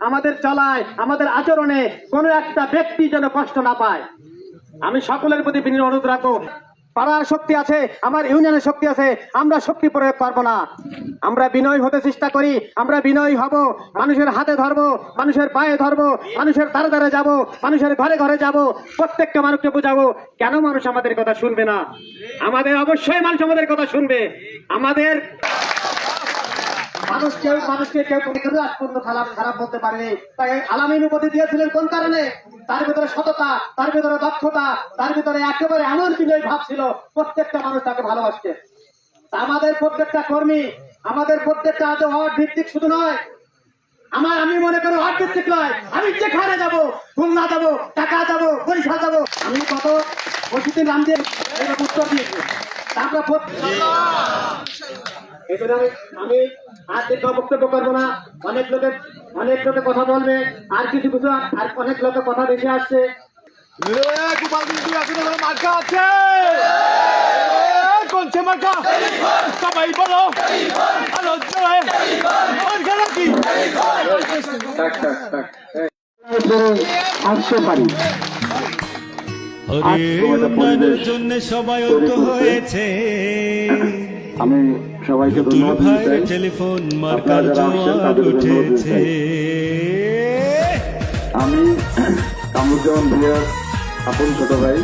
আমাদের চলায়, আমাদের আচরণে কোনো একটা ব্যক্তি যেন কষ্ট না পায়। আমি সকলের প্রতি বিনীত অনুরোধ রাখব। পাড়ার শক্তি আছে, আমার ইউনিয়নের শক্তি আছে, আমরা শক্তি প্রয়োগ করব না। আমরা বিনয় হতে চেষ্টা করি, আমরা বিনয় হব, মানুষের হাতে ধরবো, মানুষের পায়ে ধরবো, মানুষের দ্বারে দ্বারে যাব, মানুষের ঘরে ঘরে যাব, প্রত্যেকটা মানুষকে বোঝাবো, কেন মানুষ আমাদের কথা শুনবে না? আমাদের অবশ্যই মানুষ আমাদের কথা শুনবে। আমাদের মানুষ কেউ মানুষকে কেউ কোনো আজ খারাপ খারাপ বলতে পারেনি। তাই আলামিন উপাধি দিয়েছিলেন কোন কারণে? তার ভিতরে সততা, তার ভিতরে দক্ষতা, তার ভিতরে একেবারে এমন বিনয় ভাব ছিল প্রত্যেকটা মানুষ তাকে ভালোবাসছে তা আমাদের প্রত্যেকটা কর্মী, আমাদের প্রত্যেকটা আজ ওয়ার্ড ভিত্তিক শুধু নয়, আমার আমি মনে করি ওয়ার্ড ভিত্তিক নয়। আমি যেখানে যাব, খুলনা যাব টাকা যাব, বরিশাল যাব, আমি কত বসিতে নাম দিয়ে উত্তর দিয়েছি। আমরা আমি আমি আর দীর্ঘ বক্তব্য করব না। অনেক লোকের অনেক লোকে কথা বলবে। আর কিছু কিছু আর অনেক লোকের কথা বেশি আসছে। মার্কা আছে কোনছে মার্কা সবাই বলো আলো জয় মার্কা আসতে পারি। হরে উন্নয়নের জন্য সবাই ঐক্য হয়েছে। আমি সবাইকে ধন্যবাদ দিতে টেলিফোন মার্কার যারা জোয়ার উঠেছে। আমি কামরুজ্জামান ভুইয়ার আপন ছোট ভাই।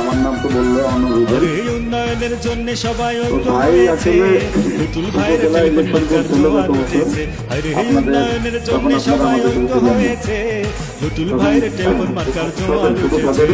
আমার নাম তো বলল অনুরোধ উন্নয়নের জন্য সবাই ঐক্য হয়েছে আসলে টুল ভাইয়ের মার্কার করছিল জোয়ার উঠেছে। হরে আপনাদের উন্নয়নের জন্য সবাই ঐক্য হয়েছে। টুল ভাইয়ের টেলিফোন মার্কার জোয়ার উঠেছে